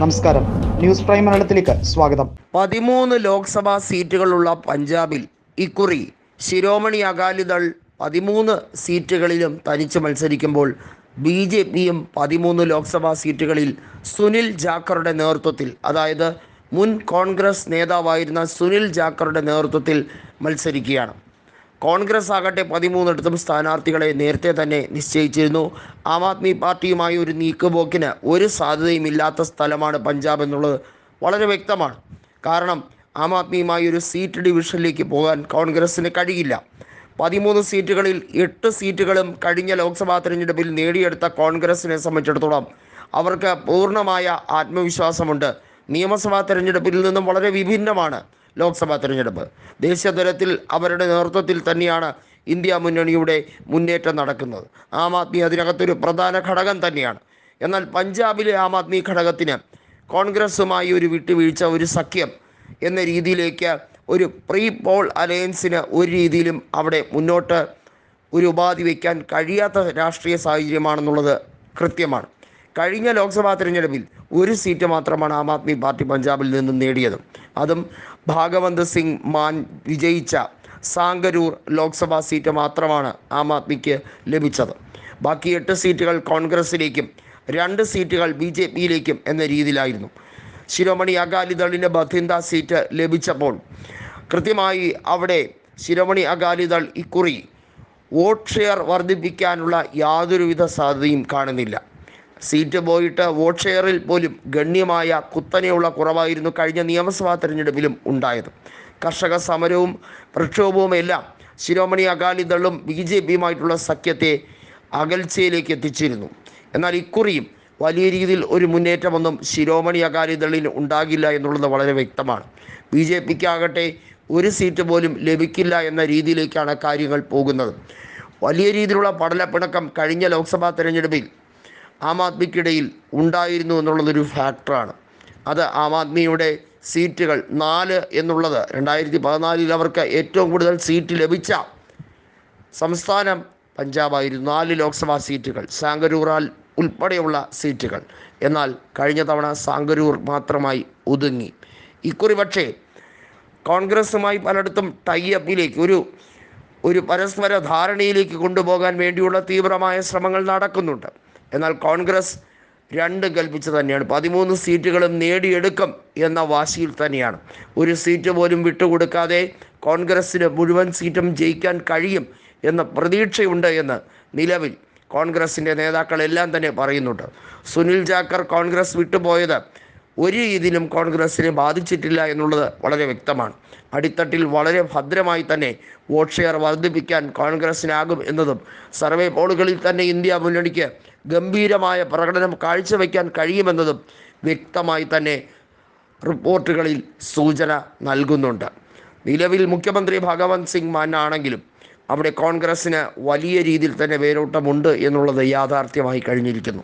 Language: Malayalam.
നമസ്കാരം. ന്യൂസ് പ്രൈം മലയാളത്തിലേക്ക് സ്വാഗതം. പതിമൂന്ന് ലോക്സഭാ സീറ്റുകളുള്ള പഞ്ചാബിൽ ഇക്കുറി ശിരോമണി അകാലിദൾ പതിമൂന്ന് സീറ്റുകളിലും തനിച്ച് മത്സരിക്കുമ്പോൾ ബി ജെ പിയും പതിമൂന്ന് ലോക്സഭാ സീറ്റുകളിൽ സുനിൽ ജാക്കറുടെ നേതൃത്വത്തിൽ അതായത് മുൻ കോൺഗ്രസ് നേതാവായിരുന്ന സുനിൽ ജാക്കറുടെ നേതൃത്വത്തിൽ മത്സരിക്കുകയാണ്. കോൺഗ്രസ് ആകട്ടെ പതിമൂന്നിടത്തും സ്ഥാനാർത്ഥികളെ നേരത്തെ തന്നെ നിശ്ചയിച്ചിരുന്നു. ആം ആദ്മി പാർട്ടിയുമായി ഒരു നീക്കുപോക്കിന് ഒരു സാധ്യതയും ഇല്ലാത്ത സ്ഥലമാണ് പഞ്ചാബ് എന്നുള്ളത് വളരെ വ്യക്തമാണ്. കാരണം ആം ആദ്മിയുമായി ഒരു സീറ്റ് ഡിവിഷനിലേക്ക് പോകാൻ കോൺഗ്രസ്സിന് കഴിയില്ല. പതിമൂന്ന് സീറ്റുകളിൽ എട്ട് സീറ്റുകളും കഴിഞ്ഞ ലോക്സഭാ തെരഞ്ഞെടുപ്പിൽ നേടിയെടുത്ത കോൺഗ്രസിനെ സംബന്ധിച്ചിടത്തോളം അവർക്ക് പൂർണമായ ആത്മവിശ്വാസമുണ്ട്. നിയമസഭാ തെരഞ്ഞെടുപ്പിൽ നിന്നും വളരെ വിഭിന്നമാണ്. ലോക്സഭാ തെരഞ്ഞെടുപ്പ്. ദേശീയ തലത്തിൽ അവരുടെ നേതൃത്വത്തിൽ തന്നെയാണ് ഇന്ത്യ മുന്നണിയുടെ മുന്നേറ്റം നടക്കുന്നത്. ആം ആദ്മി അതിനകത്തൊരു പ്രധാന ഘടകം തന്നെയാണ്. എന്നാൽ പഞ്ചാബിലെ ആം ആദ്മി ഘടകത്തിന് കോൺഗ്രസുമായി ഒരു വിട്ടുവീഴ്ച ഒരു സഖ്യം എന്ന രീതിയിലേക്ക് ഒരു പ്രീ പോൾ അലയൻസിന് ഒരു രീതിയിലും അവിടെ മുന്നോട്ട് ഒരു ഉപാധി വയ്ക്കാൻ കഴിയാത്ത രാഷ്ട്രീയ സാഹചര്യമാണെന്നുള്ളത് കൃത്യമാണ്. കഴിഞ്ഞ ലോക്സഭാ തിരഞ്ഞെടുപ്പിൽ ഒരു സീറ്റ് മാത്രമാണ് ആം ആദ്മി പാർട്ടി പഞ്ചാബിൽ നിന്നും നേടിയത്. അതും ഭാഗവന്ത് സിംഗ് മാൻ വിജയിച്ച സാങ്കരൂർ ലോക്സഭാ സീറ്റ് മാത്രമാണ് ആം ആദ്മിക്ക് ലഭിച്ചത്. ബാക്കി എട്ട് സീറ്റുകൾ കോൺഗ്രസിലേക്കും രണ്ട് സീറ്റുകൾ ബി ജെ പിയിലേക്കും എന്ന രീതിയിലായിരുന്നു. ശിരോമണി അകാലിദളിന് ബഥിന്ദ സീറ്റ് ലഭിച്ചപ്പോൾ കൃത്യമായി അവിടെ ശിരോമണി അകാലിദൾ ഇക്കുറി വോട്ട് ഷെയർ വർദ്ധിപ്പിക്കാനുള്ള യാതൊരുവിധ സാധ്യതയും കാണുന്നില്ല. സീറ്റ് പോയിട്ട് വോട്ട് ഷെയറിൽ പോലും ഗണ്യമായ കുത്തനെയുള്ള കുറവായിരുന്നു കഴിഞ്ഞ നിയമസഭാ തെരഞ്ഞെടുപ്പിലും ഉണ്ടായത്. കർഷക സമരവും പ്രക്ഷോഭവും എല്ലാം ശിരോമണി അകാലിദളും ബി ജെ പിയുമായിട്ടുള്ള സഖ്യത്തെ അകൽച്ചയിലേക്ക് എത്തിച്ചിരുന്നു. എന്നാൽ ഇക്കുറിയും വലിയ രീതിയിൽ ഒരു മുന്നേറ്റമൊന്നും ശിരോമണി അകാലിദളിൽ ഉണ്ടാകില്ല എന്നുള്ളത് വളരെ വ്യക്തമാണ്. ബി ജെ പിക്കാകട്ടെ ഒരു സീറ്റ് പോലും ലഭിക്കില്ല എന്ന രീതിയിലേക്കാണ് കാര്യങ്ങൾ പോകുന്നത്. വലിയ രീതിയിലുള്ള പടലപ്പിണക്കം കഴിഞ്ഞ ലോക്സഭാ തെരഞ്ഞെടുപ്പിൽ ആം ആദ്മിക്കിടയിൽ ഉണ്ടായിരുന്നു എന്നുള്ളതൊരു ഫാക്ടറാണ്. അത് ആം ആദ്മിയുടെ സീറ്റുകൾ നാല് എന്നുള്ളത് രണ്ടായിരത്തി പതിനാലിൽ അവർക്ക് ഏറ്റവും കൂടുതൽ സീറ്റ് ലഭിച്ച സംസ്ഥാനം പഞ്ചാബായിരുന്നു. നാല് ലോക്സഭാ സീറ്റുകൾ സാങ്കരൂറാൽ ഉൾപ്പെടെയുള്ള സീറ്റുകൾ. എന്നാൽ കഴിഞ്ഞ തവണ സാങ്കരൂർ മാത്രമായി ഒതുങ്ങി. ഇക്കുറി പക്ഷേ കോൺഗ്രസുമായി പലയിടത്തും ടൈഅപ്പിലേക്ക് ഒരു ഒരു പരസ്പര ധാരണയിലേക്ക് കൊണ്ടുപോകാൻ വേണ്ടിയുള്ള തീവ്രമായ ശ്രമങ്ങൾ നടക്കുന്നുണ്ട്. എന്നാൽ കോൺഗ്രസ് രണ്ട് കൽപ്പിച്ച് തന്നെയാണ്. പതിമൂന്ന് സീറ്റുകളും നേടിയെടുക്കും എന്ന വാശിയിൽ തന്നെയാണ്. ഒരു സീറ്റ് പോലും വിട്ടുകൊടുക്കാതെ കോൺഗ്രസ്സിന് മുഴുവൻ സീറ്റും ജയിക്കാൻ കഴിയും എന്ന പ്രതീക്ഷയുണ്ട് എന്ന് നിലവിൽ കോൺഗ്രസിന്റെ നേതാക്കളെല്ലാം തന്നെ പറയുന്നുണ്ട്. സുനിൽ ജാക്കർ കോൺഗ്രസ് വിട്ടുപോയത് ഒരു രീതിയിലും കോൺഗ്രസിനെ ബാധിച്ചിട്ടില്ല എന്നുള്ളത് വളരെ വ്യക്തമാണ്. അടിത്തട്ടിൽ വളരെ ഭദ്രമായി തന്നെ വോട്ട് ഷെയർ വർദ്ധിപ്പിക്കാൻ കോൺഗ്രസിനാകും എന്നതും സർവേ പോളുകളിൽ തന്നെ ഇന്ത്യ മുന്നണിക്ക് ഗംഭീരമായ പ്രകടനം കാഴ്ചവെക്കാൻ കഴിയുമെന്നതും വ്യക്തമായി തന്നെ റിപ്പോർട്ടുകളിൽ സൂചന നൽകുന്നുണ്ട്. നിലവിൽ മുഖ്യമന്ത്രി ഭഗവന്ത് സിംഗ് മാൻ ആണെങ്കിലും അവിടെ കോൺഗ്രസ്സിന് വലിയ രീതിയിൽ തന്നെ വേരോട്ടമുണ്ട് എന്നുള്ളത് യാഥാർത്ഥ്യമായി കഴിഞ്ഞിരിക്കുന്നു.